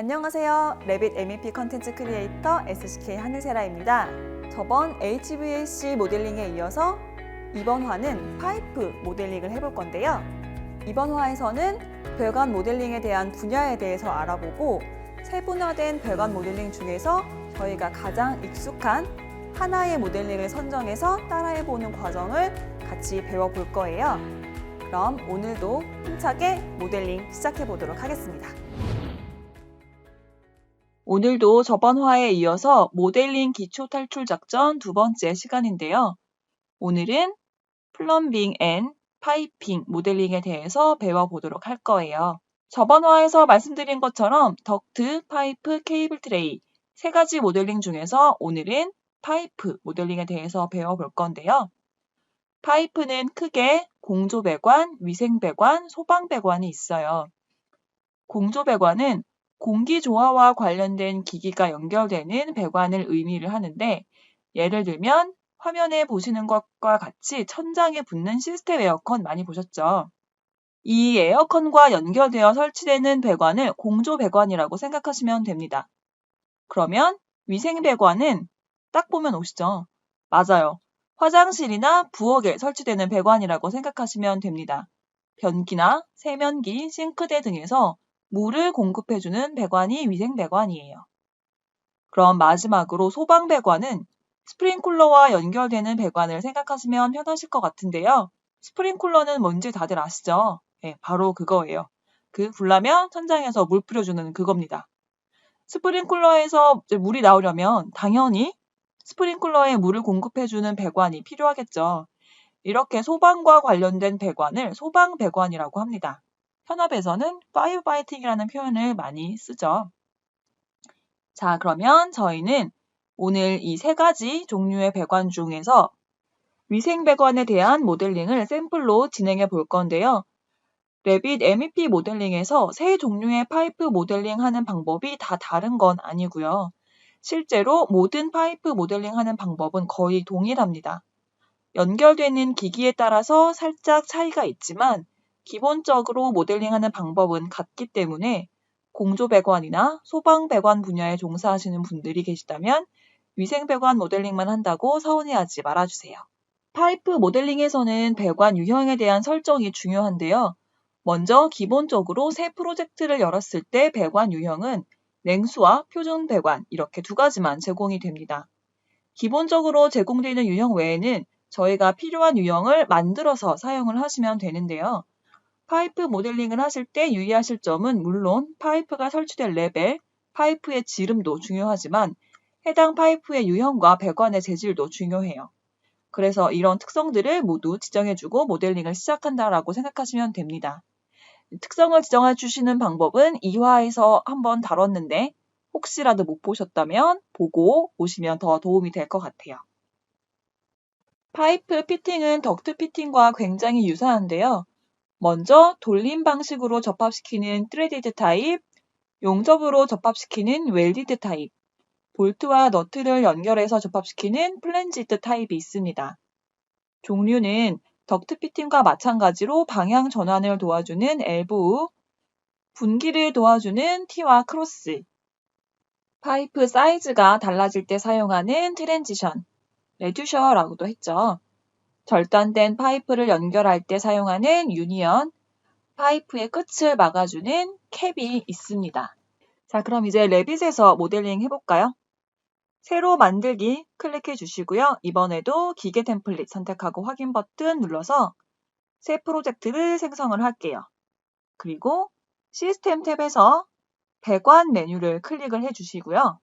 안녕하세요. 레빗 MEP 컨텐츠 크리에이터 SCK 하늘세라입니다. 저번 HVAC 모델링에 이어서 이번 화는 파이프 모델링을 해볼 건데요. 이번 화에서는 배관 모델링에 대한 분야에 대해서 알아보고 세분화된 배관 모델링 중에서 저희가 가장 익숙한 하나의 모델링을 선정해서 따라해보는 과정을 같이 배워볼 거예요. 그럼 오늘도 힘차게 모델링 시작해 보도록 하겠습니다. 오늘도 저번 화에 이어서 모델링 기초 탈출 작전 두 번째 시간인데요. 오늘은 플럼빙 앤 파이핑 모델링에 대해서 배워보도록 할 거예요. 저번 화에서 말씀드린 것처럼 덕트, 파이프, 케이블 트레이 세 가지 모델링 중에서 오늘은 파이프 모델링에 대해서 배워볼 건데요. 파이프는 크게 공조배관, 위생배관, 소방배관이 있어요. 공조배관은 공기 조화와 관련된 기기가 연결되는 배관을 의미를 하는데 예를 들면 화면에 보시는 것과 같이 천장에 붙는 시스템 에어컨 많이 보셨죠? 이 에어컨과 연결되어 설치되는 배관을 공조 배관이라고 생각하시면 됩니다. 그러면 위생 배관은 딱 보면 오시죠? 맞아요. 화장실이나 부엌에 설치되는 배관이라고 생각하시면 됩니다. 변기나 세면기, 싱크대 등에서 물을 공급해주는 배관이 위생배관이에요. 그럼 마지막으로 소방배관은 스프링쿨러와 연결되는 배관을 생각하시면 편하실 것 같은데요. 스프링쿨러는 뭔지 다들 아시죠? 네, 바로 그거예요. 그 불나면 천장에서 물 뿌려주는 그겁니다. 스프링쿨러에서 물이 나오려면 당연히 스프링쿨러에 물을 공급해주는 배관이 필요하겠죠. 이렇게 소방과 관련된 배관을 소방배관이라고 합니다. 현업에서는 파이어파이팅이라는 표현을 많이 쓰죠. 자, 그러면 저희는 오늘 이 세 가지 종류의 배관 중에서 위생 배관에 대한 모델링을 샘플로 진행해 볼 건데요. 레빗 MEP 모델링에서 세 종류의 파이프 모델링 하는 방법이 다 다른 건 아니고요. 실제로 모든 파이프 모델링 하는 방법은 거의 동일합니다. 연결되는 기기에 따라서 살짝 차이가 있지만 기본적으로 모델링하는 방법은 같기 때문에 공조배관이나 소방배관 분야에 종사하시는 분들이 계시다면 위생배관 모델링만 한다고 서운해하지 말아주세요. 파이프 모델링에서는 배관 유형에 대한 설정이 중요한데요. 먼저 기본적으로 새 프로젝트를 열었을 때 배관 유형은 냉수와 표준 배관 이렇게 두 가지만 제공이 됩니다. 기본적으로 제공되는 유형 외에는 저희가 필요한 유형을 만들어서 사용을 하시면 되는데요. 파이프 모델링을 하실 때 유의하실 점은 물론 파이프가 설치될 레벨, 파이프의 지름도 중요하지만 해당 파이프의 유형과 배관의 재질도 중요해요. 그래서 이런 특성들을 모두 지정해주고 모델링을 시작한다라고 생각하시면 됩니다. 특성을 지정해 주시는 방법은 2화에서 한번 다뤘는데 혹시라도 못 보셨다면 보고 오시면 더 도움이 될 것 같아요. 파이프 피팅은 덕트 피팅과 굉장히 유사한데요. 먼저 돌림 방식으로 접합시키는 트레디드 타입, 용접으로 접합시키는 웰디드 타입, 볼트와 너트를 연결해서 접합시키는 플랜지드 타입이 있습니다. 종류는 덕트 피팅과 마찬가지로 방향 전환을 도와주는 엘보우, 분기를 도와주는 T와 크로스, 파이프 사이즈가 달라질 때 사용하는 트랜지션, 레듀셔라고도 했죠. 절단된 파이프를 연결할 때 사용하는 유니언, 파이프의 끝을 막아주는 캡이 있습니다. 자, 그럼 이제 레빗에서 모델링 해볼까요? 새로 만들기 클릭해 주시고요. 이번에도 기계 템플릿 선택하고 확인 버튼 눌러서 새 프로젝트를 생성을 할게요. 그리고 시스템 탭에서 배관 메뉴를 클릭을 해 주시고요.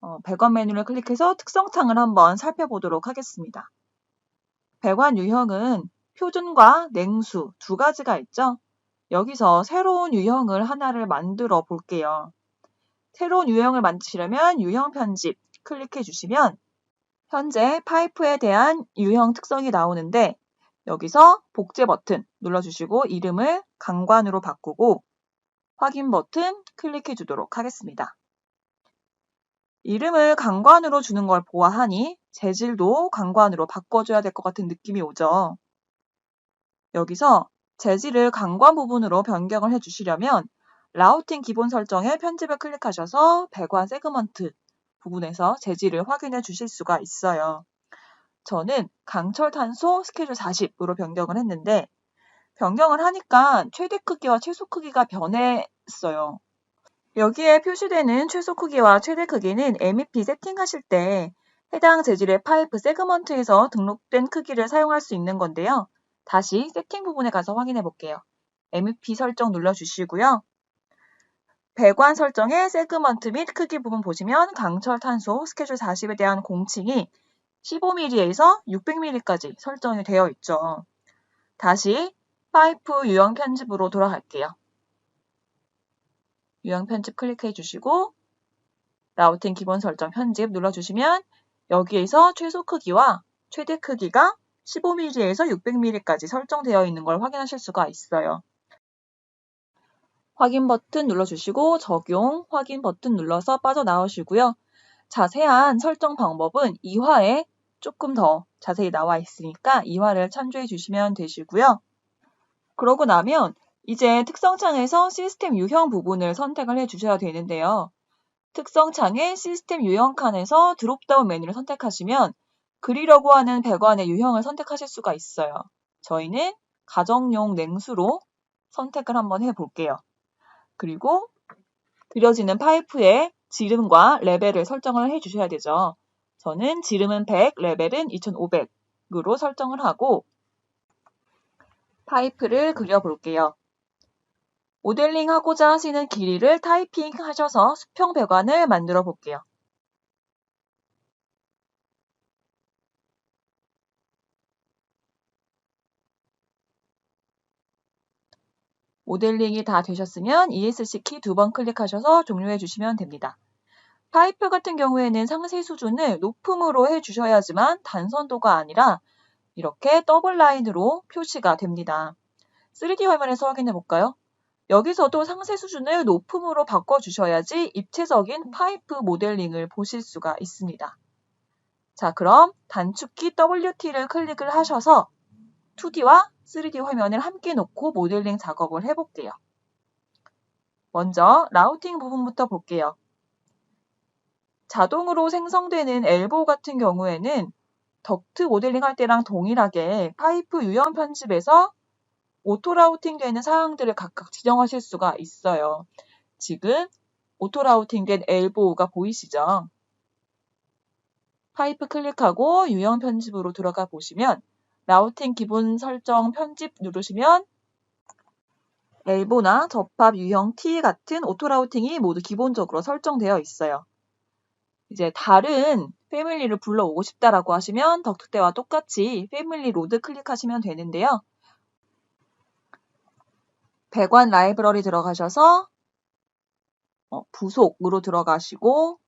어, 배관 메뉴를 클릭해서 특성 창을 한번 살펴보도록 하겠습니다. 배관 유형은 표준과 냉수 두 가지가 있죠. 여기서 새로운 유형을 하나를 만들어 볼게요. 새로운 유형을 만드시려면 유형 편집 클릭해 주시면 현재 파이프에 대한 유형 특성이 나오는데 여기서 복제 버튼 눌러주시고 이름을 강관으로 바꾸고 확인 버튼 클릭해 주도록 하겠습니다. 이름을 강관으로 주는 걸 보아하니 재질도 강관으로 바꿔줘야 될 것 같은 느낌이 오죠. 여기서 재질을 강관 부분으로 변경을 해주시려면 라우팅 기본 설정에 편집을 클릭하셔서 배관 세그먼트 부분에서 재질을 확인해 주실 수가 있어요. 저는 강철 탄소 스케줄 40으로 변경을 했는데 변경을 하니까 최대 크기와 최소 크기가 변했어요. 여기에 표시되는 최소 크기와 최대 크기는 MEP 세팅하실 때 해당 재질의 파이프 세그먼트에서 등록된 크기를 사용할 수 있는 건데요. 다시 세팅 부분에 가서 확인해 볼게요. MEP 설정 눌러주시고요. 배관 설정의 세그먼트 및 크기 부분 보시면 강철 탄소 스케줄 40에 대한 공칭이 15mm에서 600mm까지 설정이 되어 있죠. 다시 파이프 유형 편집으로 돌아갈게요. 유형 편집 클릭해 주시고 라우팅 기본 설정 편집 눌러주시면 여기에서 최소 크기와 최대 크기가 15mm에서 600mm까지 설정되어 있는 걸 확인하실 수가 있어요. 확인 버튼 눌러주시고 적용 확인 버튼 눌러서 빠져나오시고요. 자세한 설정 방법은 2화에 조금 더 자세히 나와 있으니까 2화를 참조해 주시면 되시고요. 그러고 나면 이제 특성창에서 시스템 유형 부분을 선택을 해 주셔야 되는데요. 특성창의 시스템 유형 칸에서 드롭다운 메뉴를 선택하시면 그리려고 하는 배관의 유형을 선택하실 수가 있어요. 저희는 가정용 냉수로 선택을 한번 해볼게요. 그리고 그려지는 파이프의 지름과 레벨을 설정을 해 주셔야 되죠. 저는 지름은 100, 레벨은 2500으로 설정을 하고 파이프를 그려볼게요. 모델링 하고자 하시는 길이를 타이핑 하셔서 수평 배관을 만들어 볼게요. 모델링이 다 되셨으면 ESC 키 두 번 클릭하셔서 종료해 주시면 됩니다. 파이프 같은 경우에는 상세 수준을 높음으로 해 주셔야지만 단선도가 아니라 이렇게 더블 라인으로 표시가 됩니다. 3D 화면에서 확인해 볼까요? 여기서도 상세 수준을 높음으로 바꿔주셔야지 입체적인 파이프 모델링을 보실 수가 있습니다. 자, 그럼 단축키 WT를 클릭을 하셔서 2D와 3D 화면을 함께 놓고 모델링 작업을 해볼게요. 먼저 라우팅 부분부터 볼게요. 자동으로 생성되는 엘보 같은 경우에는 덕트 모델링 할 때랑 동일하게 파이프 유형 편집에서 오토 라우팅 되는 사항들을 각각 지정하실 수가 있어요. 지금 오토 라우팅 된 엘보가 보이시죠? 파이프 클릭하고 유형 편집으로 들어가 보시면 라우팅 기본 설정 편집 누르시면 엘보나 접합 유형 T 같은 오토 라우팅이 모두 기본적으로 설정되어 있어요. 이제 다른 패밀리를 불러오고 싶다라고 하시면 덕트 때와 똑같이 패밀리 로드 클릭하시면 되는데요. 배관 라이브러리 들어가셔서 어, 부속으로 들어가시고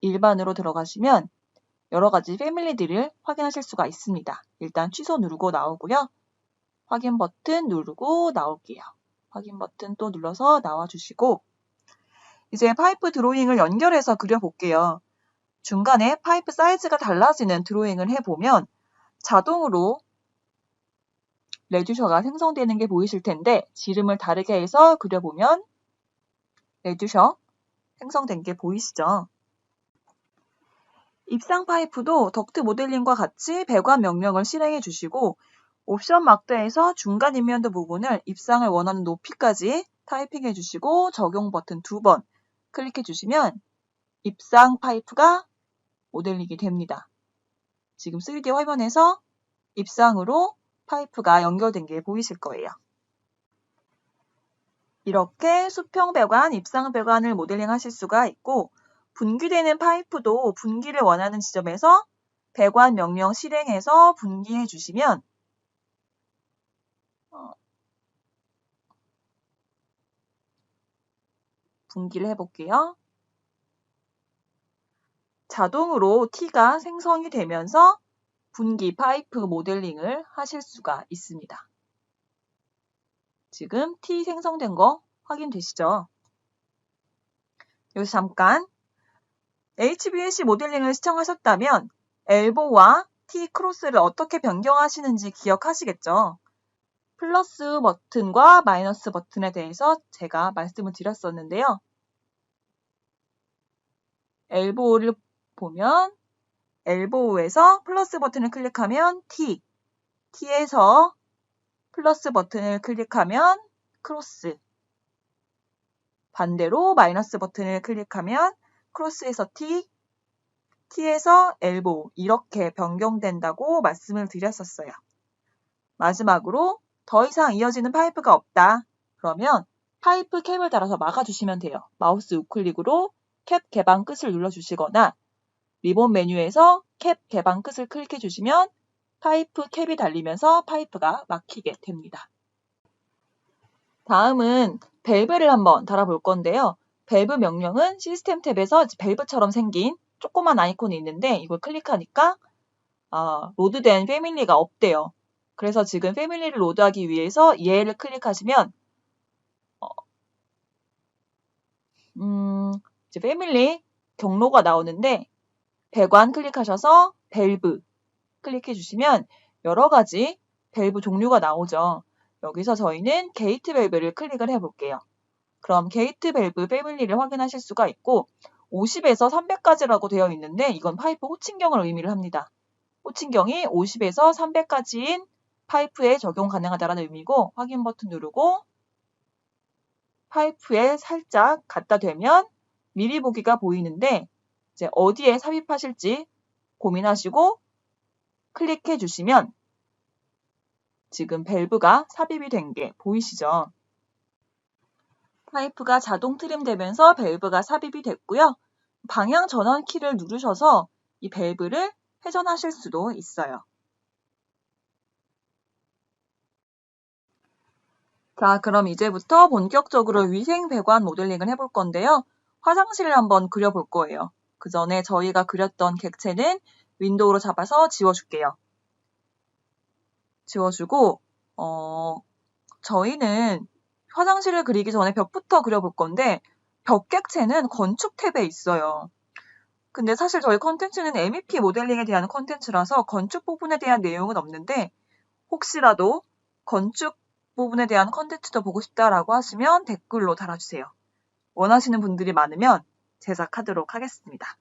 일반으로 들어가시면 여러 가지 패밀리들을 확인하실 수가 있습니다. 일단 취소 누르고 나오고요. 확인 버튼 누르고 나올게요. 확인 버튼 또 눌러서 나와주시고 이제 파이프 드로잉을 연결해서 그려볼게요. 중간에 파이프 사이즈가 달라지는 드로잉을 해보면 자동으로 레듀셔가 생성되는 게 보이실 텐데 지름을 다르게 해서 그려보면 레듀셔 생성된 게 보이시죠? 입상 파이프도 덕트 모델링과 같이 배관 명령을 실행해 주시고 옵션 막대에서 중간 인면도 부분을 입상을 원하는 높이까지 타이핑해 주시고 적용 버튼 두 번 클릭해 주시면 입상 파이프가 모델링이 됩니다. 지금 3D 화면에서 입상으로 파이프가 연결된 게 보이실 거예요. 이렇게 수평 배관, 입상 배관을 모델링 하실 수가 있고 분기되는 파이프도 분기를 원하는 지점에서 배관 명령 실행해서 분기해 주시면 어, 분기를 해볼게요. 자동으로 T가 생성이 되면서 분기 파이프 모델링을 하실 수가 있습니다. 지금 T 생성된 거 확인되시죠? 여기서 잠깐 HVAC 모델링을 시청하셨다면 엘보와 T 크로스를 어떻게 변경하시는지 기억하시겠죠? 플러스 버튼과 마이너스 버튼에 대해서 제가 말씀을 드렸었는데요. 엘보우를 보면 엘보우에서 플러스 버튼을 클릭하면 T, T에서 플러스 버튼을 클릭하면 크로스, 반대로 마이너스 버튼을 클릭하면 크로스에서 T, T에서 엘보 이렇게 변경된다고 말씀을 드렸었어요. 마지막으로 더 이상 이어지는 파이프가 없다. 그러면 파이프 캡을 달아서 막아주시면 돼요. 마우스 우클릭으로 캡 개방 끝을 눌러주시거나 리본 메뉴에서 캡 개방 끝을 클릭해 주시면 파이프 캡이 달리면서 파이프가 막히게 됩니다. 다음은 밸브를 한번 달아볼 건데요. 밸브 명령은 시스템 탭에서 밸브처럼 생긴 조그만 아이콘이 있는데 이걸 클릭하니까 어, 로드된 패밀리가 없대요. 그래서 지금 패밀리를 로드하기 위해서 얘를 클릭하시면 어, 음, 이제 패밀리 경로가 나오는데 배관 클릭하셔서 밸브 클릭해 주시면 여러 가지 밸브 종류가 나오죠. 여기서 저희는 게이트 밸브를 클릭을 해 볼게요. 그럼 게이트 밸브 패밀리를 확인하실 수가 있고 50에서 300까지라고 되어 있는데 이건 파이프 호칭경을 의미를 합니다. 호칭경이 50에서 300까지인 파이프에 적용 가능하다는 의미고 확인 버튼 누르고 파이프에 살짝 갖다 대면 미리 보기가 보이는데 이제 어디에 삽입하실지 고민하시고 클릭해 주시면 지금 밸브가 삽입이 된 게 보이시죠? 파이프가 자동 트림되면서 밸브가 삽입이 됐고요. 방향 전환 키를 누르셔서 이 밸브를 회전하실 수도 있어요. 자, 그럼 이제부터 본격적으로 위생 배관 모델링을 해볼 건데요. 화장실을 한번 그려볼 거예요. 그 전에 저희가 그렸던 객체는 윈도우로 잡아서 지워줄게요. 지워주고, 어, 저희는 화장실을 그리기 전에 벽부터 그려볼 건데, 벽 객체는 건축 탭에 있어요. 근데 사실 저희 컨텐츠는 MEP 모델링에 대한 컨텐츠라서 건축 부분에 대한 내용은 없는데, 혹시라도 건축 부분에 대한 컨텐츠도 보고 싶다라고 하시면 댓글로 달아주세요. 원하시는 분들이 많으면 제작하도록 하겠습니다.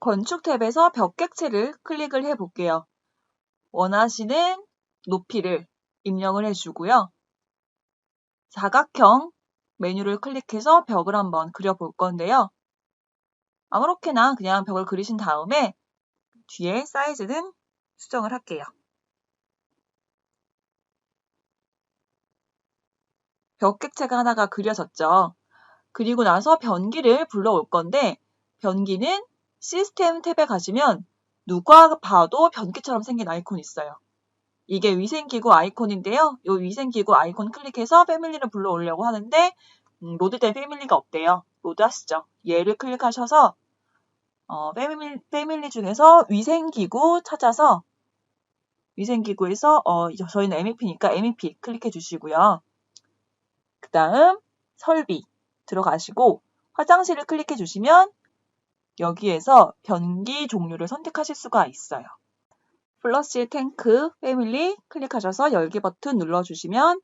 건축 탭에서 벽객체를 클릭을 해 볼게요. 원하시는 높이를 입력을 해 주고요. 사각형 메뉴를 클릭해서 벽을 한번 그려 볼 건데요. 아무렇게나 그냥 벽을 그리신 다음에 뒤에 사이즈는 수정을 할게요. 벽객체가 하나가 그려졌죠. 그리고 나서 변기를 불러올 건데 변기는 시스템 탭에 가시면 누가 봐도 변기처럼 생긴 아이콘이 있어요. 이게 위생기구 아이콘인데요. 이 위생기구 아이콘 클릭해서 패밀리를 불러오려고 하는데 음, 로드된 패밀리가 없대요. 로드하시죠. 얘를 클릭하셔서 어, 패밀리, 패밀리 중에서 위생기구 찾아서 위생기구에서 어, 저희는 MEP니까 MEP 클릭해 주시고요. 그 다음 설비 들어가시고 화장실을 클릭해 주시면 여기에서 변기 종류를 선택하실 수가 있어요. 플러시 탱크 패밀리 클릭하셔서 열기 버튼 눌러주시면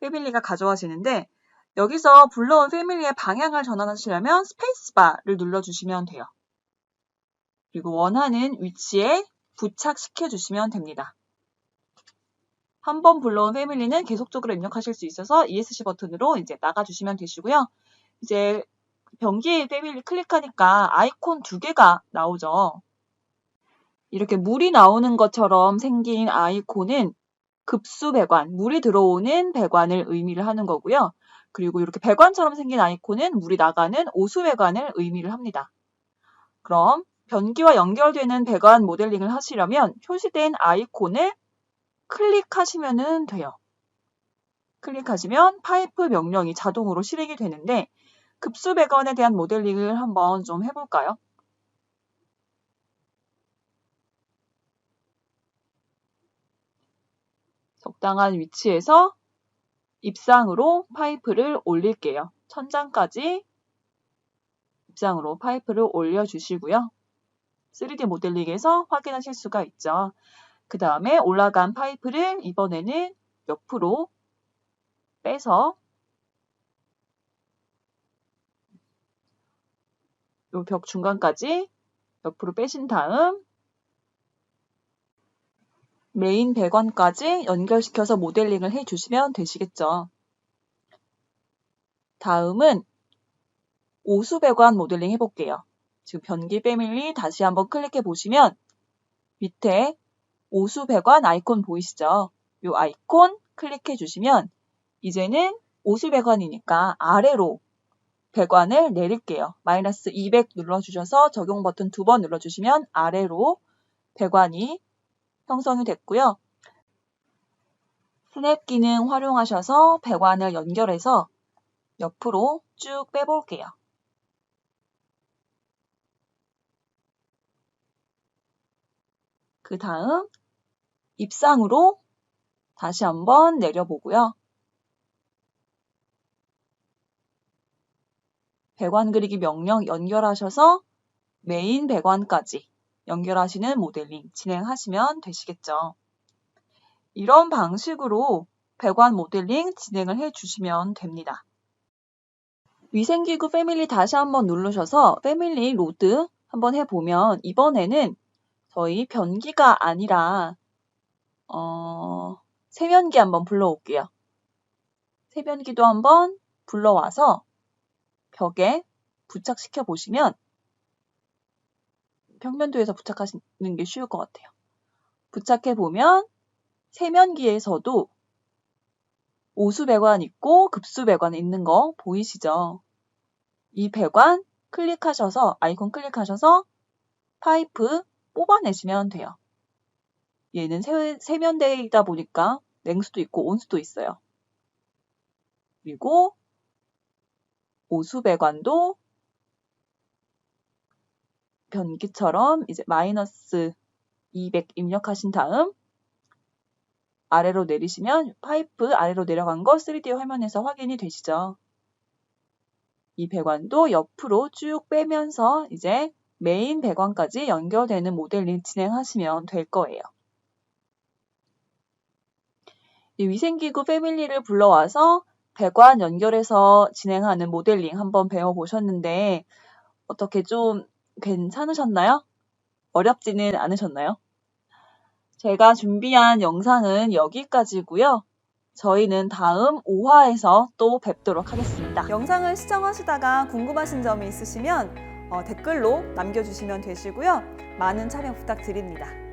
패밀리가 가져와지는데 여기서 불러온 패밀리의 방향을 전환하시려면 스페이스바를 눌러주시면 돼요. 그리고 원하는 위치에 부착시켜 주시면 됩니다. 한 번 불러온 패밀리는 계속적으로 입력하실 수 있어서 ESC 버튼으로 이제 나가주시면 되시고요. 이제 변기 패밀리 클릭하니까 아이콘 두 개가 나오죠. 이렇게 물이 나오는 것처럼 생긴 아이콘은 급수 배관, 물이 들어오는 배관을 의미를 하는 거고요. 그리고 이렇게 배관처럼 생긴 아이콘은 물이 나가는 오수 배관을 의미를 합니다. 그럼 변기와 연결되는 배관 모델링을 하시려면 표시된 아이콘을 클릭하시면 돼요. 클릭하시면 파이프 명령이 자동으로 실행이 되는데 급수 배관에 대한 모델링을 한번 좀 해볼까요? 적당한 위치에서 입상으로 파이프를 올릴게요. 천장까지 입상으로 파이프를 올려주시고요. 3D 모델링에서 확인하실 수가 있죠. 그 다음에 올라간 파이프를 이번에는 옆으로 빼서 요 벽 중간까지 옆으로 빼신 다음 메인 배관까지 연결시켜서 모델링을 해주시면 되시겠죠. 다음은 오수 배관 모델링 해볼게요. 지금 변기 패밀리 다시 한번 클릭해 보시면 밑에 오수 배관 아이콘 보이시죠? 이 아이콘 클릭해 주시면 이제는 오수 배관이니까 아래로 배관을 내릴게요. 마이너스 200 눌러주셔서 적용 버튼 두 번 눌러주시면 아래로 배관이 형성이 됐고요. 스냅 기능 활용하셔서 배관을 연결해서 옆으로 쭉 빼볼게요. 그 다음 입상으로 다시 한번 내려보고요. 배관 그리기 명령 연결하셔서 메인 배관까지 연결하시는 모델링 진행하시면 되시겠죠. 이런 방식으로 배관 모델링 진행을 해주시면 됩니다. 위생기구 패밀리 다시 한번 누르셔서 패밀리 로드 한번 해보면 이번에는 저희 변기가 아니라 어, 세면기 한번 불러올게요. 세면기도 한번 불러와서 벽에 부착시켜 보시면 평면도에서 부착하시는 게 쉬울 것 같아요. 부착해 보면 세면기에서도 오수 배관 있고 급수 배관 있는 거 보이시죠? 이 배관 클릭하셔서 아이콘 클릭하셔서 파이프 뽑아내시면 돼요. 얘는 세, 세면대이다 보니까 냉수도 있고 온수도 있어요. 그리고 오수 배관도 변기처럼 이제 마이너스 200 입력하신 다음 아래로 내리시면 파이프 아래로 내려간 거 3D 화면에서 확인이 되시죠. 이 배관도 옆으로 쭉 빼면서 이제 메인 배관까지 연결되는 모델링 진행하시면 될 거예요. 이 위생기구 패밀리를 불러와서 배관 연결해서 진행하는 모델링 한번 배워보셨는데 어떻게 좀 괜찮으셨나요? 어렵지는 않으셨나요? 제가 준비한 영상은 여기까지고요. 저희는 다음 5화에서 또 뵙도록 하겠습니다. 영상을 시청하시다가 궁금하신 점이 있으시면 어, 댓글로 남겨주시면 되시고요. 많은 참여 부탁드립니다.